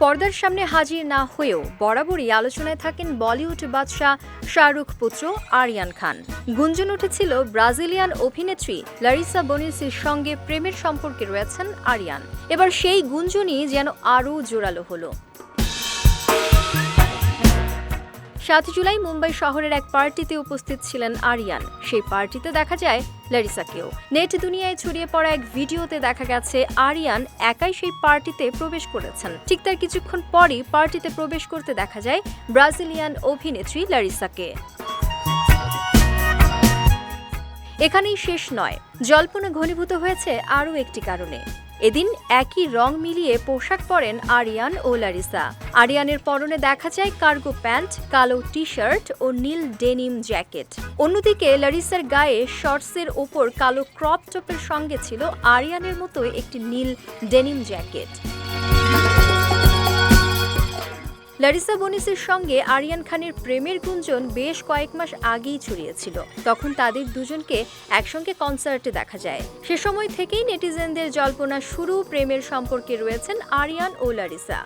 পর্দার সামনে হাজির না হয়েও বরাবরই আলোচনায় থাকেন বলিউড বাদশাহ শাহরুখ পুত্র আরিয়ান খান। গুঞ্জন উঠেছিল ব্রাজিলিয়ান অভিনেত্রী লারিসা বনিসির সঙ্গে প্রেমের সম্পর্কে রয়েছেন আরিয়ান। এবার সেই গুঞ্জনই যেন আরও জোরালো হলো। সাত জুলাই মুম্বাই শহরের এক পার্টিতে উপস্থিত ছিলেন আরিয়ান। সেই পার্টিতে দেখা যায় লারিসাকেও। নেট দুনিয়ায় ছড়িয়ে পড়া এক ভিডিওতে দেখা গেছে আরিয়ান একাই সেই পার্টিতে প্রবেশ করেছেন। ঠিক তার কিছুক্ষণ পরই পার্টিতে প্রবেশ করতে দেখা যায় ব্রাজিলিয়ান অভিনেত্রী লারিসাকে। এখানেই শেষ নয়। জল্পনা ঘনীভূত হয়েছে আরও একটি কারণে। এদিন একই রং মিলিয়ে পোশাক পরেন আরিয়ান ও লারিসা। আরিয়ানের পরনে দেখা যায় কার্গো প্যান্ট, কালো টি শার্ট ও নীল ডেনিম জ্যাকেট। অন্যদিকে লারিসার গায়ে শর্টসের ওপর কালো ক্রপ টপের সঙ্গে ছিল আরিয়ানের মতোই একটি নীল ডেনিম জ্যাকেট। লারিসা বনিসের সঙ্গে আরিয়ান খানের প্রেমের গুঞ্জন বেশ কয়েক মাস আগেই ছড়িয়েছিল। তখন তাদের দুজনকে একসঙ্গে কনসার্টে দেখা যায়। সে সময় থেকেই নেটিজেনদের জল্পনা শুরু প্রেমের সম্পর্কে রয়েছেন আরিয়ান ও লারিসা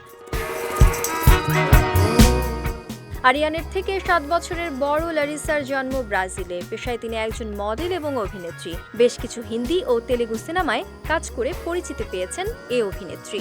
আরিয়ানের থেকে সাত বছরের বড় লারিসার জন্ম ব্রাজিলে। পেশায় তিনি একজন মডেল এবং অভিনেত্রী। বেশ কিছু হিন্দি ও তেলেগু সিনেমায় কাজ করে পরিচিতি পেয়েছেন এ অভিনেত্রী।